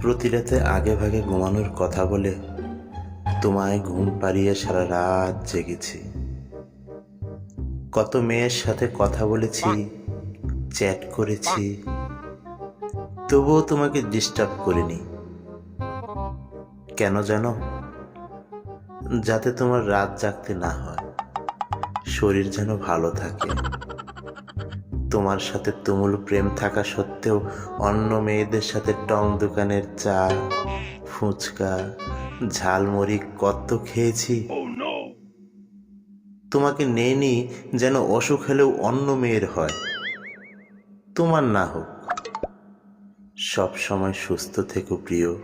প্রতি রাতে আগে ভাগে ঘুমানোর কথা বলে তোমায় ঘুম পাড়িয়ে সারা রাত জেগেছি। কত মেয়ের সাথে কথা বলেছি, চ্যাট করেছি, তবুও তোমাকে ডিস্টার্ব করিনি। কেন জানো? যাতে তোমার রাত জাগতে না হয়, শরীর যেন ভালো থাকে। তোমার সাথে তুমুল প্রেম থাকা সত্ত্বেও অন্য মেয়েদের সাথে টং দোকানের চা, ফুচকা, ঝালমুড়ি কত খেয়েছি। তোমাকে নেইনি যেন অসুখ হলেও অন্য মেয়ের হয়। তোমার না হোক। সব সময় সুস্থ থেকো প্রিয়।